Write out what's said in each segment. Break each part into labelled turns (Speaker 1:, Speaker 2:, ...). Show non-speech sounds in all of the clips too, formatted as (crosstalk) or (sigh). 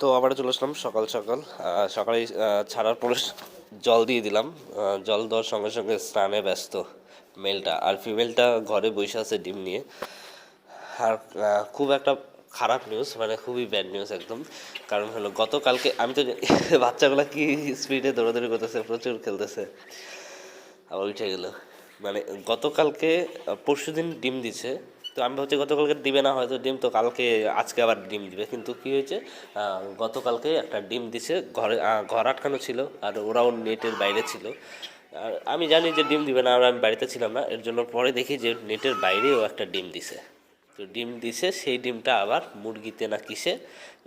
Speaker 1: তো আবার চলে আসলাম সকাল সকাল। সকালে ছাড়ার পরে জল দিয়ে দিলাম। জল দেওয়ার সঙ্গে সঙ্গে স্নানে ব্যস্ত মেলটা। আর ফিমেলটা ঘরে বসে আছে ডিম নিয়ে। আর খুব একটা খারাপ নিউজ মানে খুবই ব্যাড নিউজ একদম। কারণ হলো গতকালকে, আমি তো (laughs) বাচ্চাগুলো কি স্পিডে দৌড়াদৌড়ি করতেছে, প্রচুর খেলতেছে। আবার উঠে গেল। মানে গতকালকে পরশু দিন ডিম দিছে। তো আমি ভাবছি গতকালকে দিবে না, হয়তো ডিম, তো কালকে, আজকে আবার ডিম দিবে। কিন্তু কি হয়েছে গতকালকে একটা ডিম দিছে, ঘরে ঘর আটকানো ছিল, আর ওরাও নেটের বাইরে ছিল। আর আমি জানি যে ডিম দিবে না, আর আমি বাড়িতে ছিলাম না, এর জন্য পরে দেখি যে নেটের বাইরেও একটা ডিম দিছে। তো ডিম দিছে, সেই ডিমটা আবার মুরগিতে না কিসে,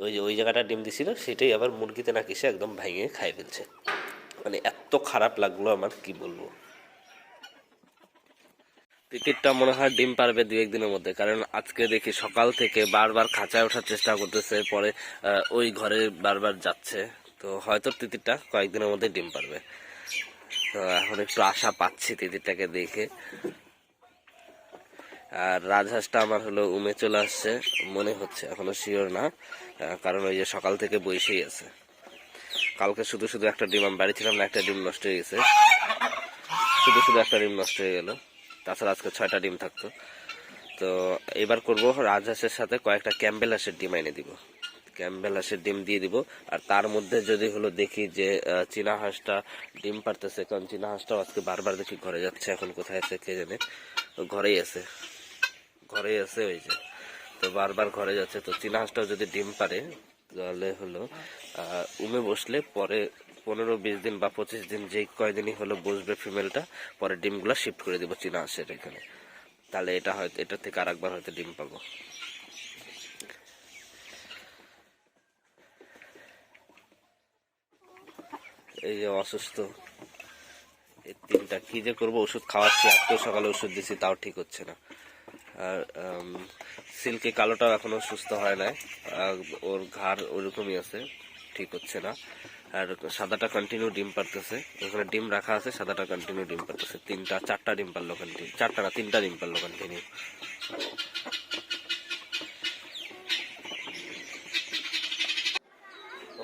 Speaker 1: ওই যে, ওই জায়গাটা ডিম দিছিল, সেটাই আবার মুরগিতে না কিসে একদম ভেঙে খাই ফেলছে। মানে এত খারাপ লাগল আমার, কি বলব? টিকিটটা মনে হয় ডিম পারবে দু একদিনের মধ্যে। কারণ আজকে দেখি সকাল থেকে বারবার খাঁচায় ওঠার চেষ্টা করতেছে, পরে ওই ঘরে বারবার যাচ্ছে। তো হয়তো তিতিরটা কয়েকদিনের মধ্যে ডিম পারবে। তো এখন একটু আশা পাচ্ছি তিতিরটাকে দেখে। আর রাজহাঁসটা আমার হলো উমে চলে আসছে, মনে হচ্ছে, এখনও শিওর না কারণ ওই যে সকাল থেকে বসেই আছে। কালকে শুধু শুধু একটা ডিম, আমি বাড়ি ছিলাম না, একটা ডিম নষ্ট হয়ে গেছে। শুধু শুধু একটা ডিম নষ্ট হয়ে গেল। তাছাড়া আজকে ছয়টা ডিম থাকতো। তো এবার করব রাজহাঁসের সাথে কয়েকটা ক্যাম্বেল হাঁসের ডিম এনে দিব। ক্যাম্বেল হাঁসের ডিম দিয়ে দিব। আর তার মধ্যে যদি হলো দেখি যে চীনা হাঁসটা ডিম পারতেছে কারণ চীনা হাঁসটাও আজকে বারবার দেখি ঘরে যাচ্ছে, এখন কোথায় আছে কে জানে। ঘরেই আছে। ঘরেই আছে ওই যে। তো বারবার ঘরে যাচ্ছে। তো চীনা হাঁসটাও যদি ডিম পারে তাহলে হলো উমে বসলে পরে পনেরো, বিশ দিন বা পঁচিশ দিন যে কয়দিনই হলো বসবে ফিমেলটা পরে ডিমগুলো শিফট করে দিব চীনা হাঁসের এখানে। তাহলে এটা হয়তো এটা থেকে আর একবার হয়তো ডিম পাবো। এই যে অসুস্থ, এই তিনটা কি যে করব, ওষুধ খাওয়াচ্ছি, আজকেও সকালে ওষুধ দিছি, তাও ঠিক হচ্ছে না। আর সিল্কি কালোটাও এখনও সুস্থ হয় নাই ওর ঘাড় ওরকমই আছে, ঠিক হচ্ছে না। আর সাদাটা কন্টিনিউ ডিম পারতেছে ওখানে ডিম রাখা আছে, সাদাটা কন্টিনিউ ডিম পারতেছে তিনটা, চারটা ডিম পারল কন্টিনিউ চারটা না তিনটা ডিম পারল কন্টিনিউ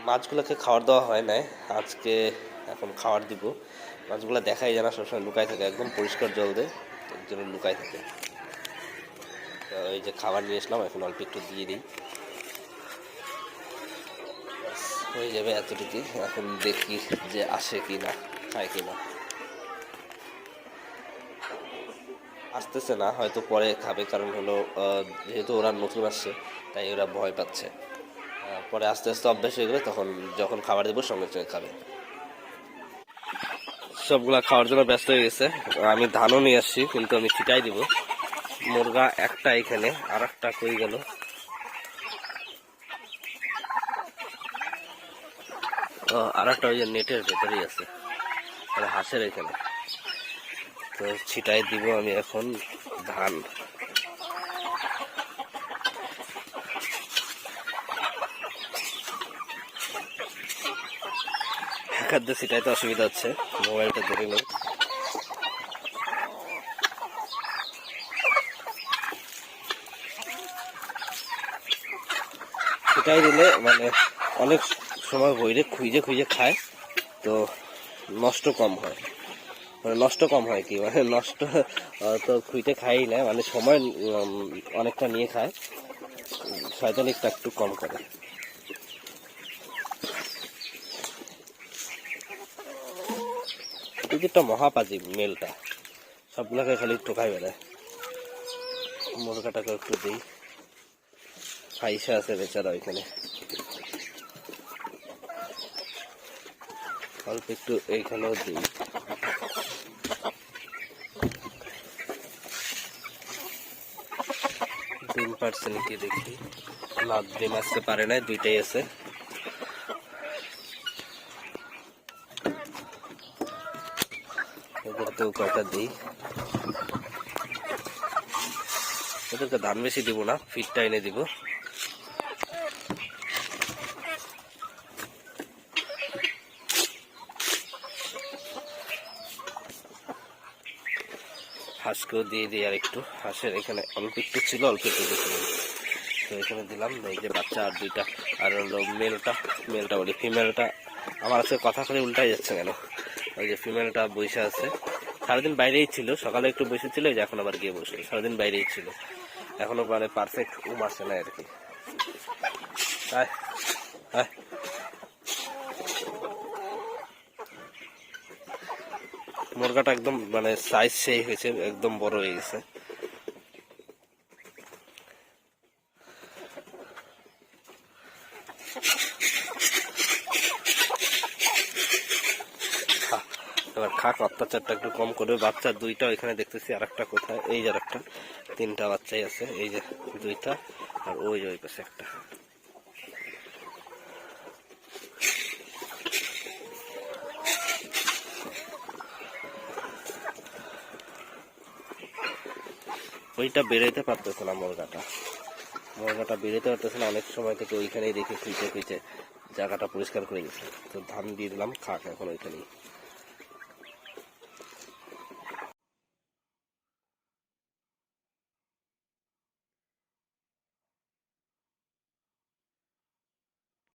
Speaker 1: মাছগুলোকে খাবার দেওয়া হয় নাই। আজকে এখন খাবার দিব। মাছগুলো দেখাই যায় না সবসময় লুকায় থাকে, একদম পরিষ্কার জল দেয় জন্য লুকায় থাকে। এই যে খাবার নিয়ে আসলাম এখন অল্প একটু দিয়ে দিই। হয়ে যাবে এতটুকু। এখন দেখি যে আসে কি না খায় কি না আসতেছে না, হয়তো পরে খাবে, কারণ হলো যেহেতু ওরা নতুন আসছে, তাই ওরা ভয় পাচ্ছে। পরে আস্তে আস্তে অভ্যাস হয়ে গেলে তখন যখন খাবার দেবো, সঙ্গে সঙ্গে খাবে। সবগুলা খাওয়ার জন্য ব্যস্ত হয়ে গেছে। আমি ধানও নিয়ে আসছি, কিন্তু আমি ছিটাই দিব। মুরগা একটা এখানে আর একটা কই গেল? ও আর একটা ওই যে নেটের ভেতরেই আছে। মানে হাঁসের এখানে। তো ছিটাই দিব আমি এখন ধান। খাদ্য ছিটাইতে অসুবিধা হচ্ছে। মোবাইলটা ধরে নেই। ছিটাই দিলে মানে অনেক সময় বইরে খুঁজে খুঁজে খায়, তো নষ্ট কম হয়। মানে নষ্ট কম হয় কি? মানে নষ্ট তো খুঁজে খাই না মানে সময় অনেকটা নিয়ে খায়। শয়তানিকটা একটু কম করে। টিকিটটা মহাপাজি মেলটা, সবগুলোকে খালি টোকাই বেড়ায়। মুরগাটাকে একটু দিই। ফাইসা আছে বেচারা ওইখানে। অল্প একটু এইখানেও দিই। ডিম পারছে নাকি দেখি? না ডিম আসতে পারে না দুইটাই আছে। এদেরকেও কয়টা দিই? ওদেরকে ধান বেশি দিব না ফিটটা এনে দিব। হাঁসকেও দিয়ে দিই আর একটু। হাঁসের এখানে অল্প একটু ছিল অল্প একটু দিয়েছিলাম তো এখানে দিলাম এই যে বাচ্চা আর দুইটা। আর হলো মেলটা মেলটা বলি ফিমেলটা আমার আজকে কথা করে উল্টাই যাচ্ছে কেন? ওই যে ফিমেলটা বসে আছে। সারাদিন বাইরেই ছিল সকালে একটু বসে ছিল যে এখন আবার গিয়ে বসে। সারাদিন বাইরেই ছিল। এখনও মানে পারফেক্ট ঘুম আসে না আর কি। আয়, আয়। মুরগাটা একদম মানে সাইজ সেই হয়েছে, একদম বড় হয়ে গেছে। এবার খাক, অত্যাচারটা একটু কম করবে। বাচ্চা দুইটা এখানে দেখতেছি আর একটা কোথায়? এই যে একটা তিনটা বাচ্চাই আছে। এই যে দুইটা, আর ওই যে ওই পাশে একটা। ওইটা বেরোতে পারতেছে না মুরগাটা মুরগাটা বেরোতে পারতেছে না, অনেক সময় থেকে ওইখানেই রেখে খুঁজে খুঁজে জায়গাটা পরিষ্কার করে গেছে তো ধান দিয়ে দিলাম, খাক এখন ওইখানেই।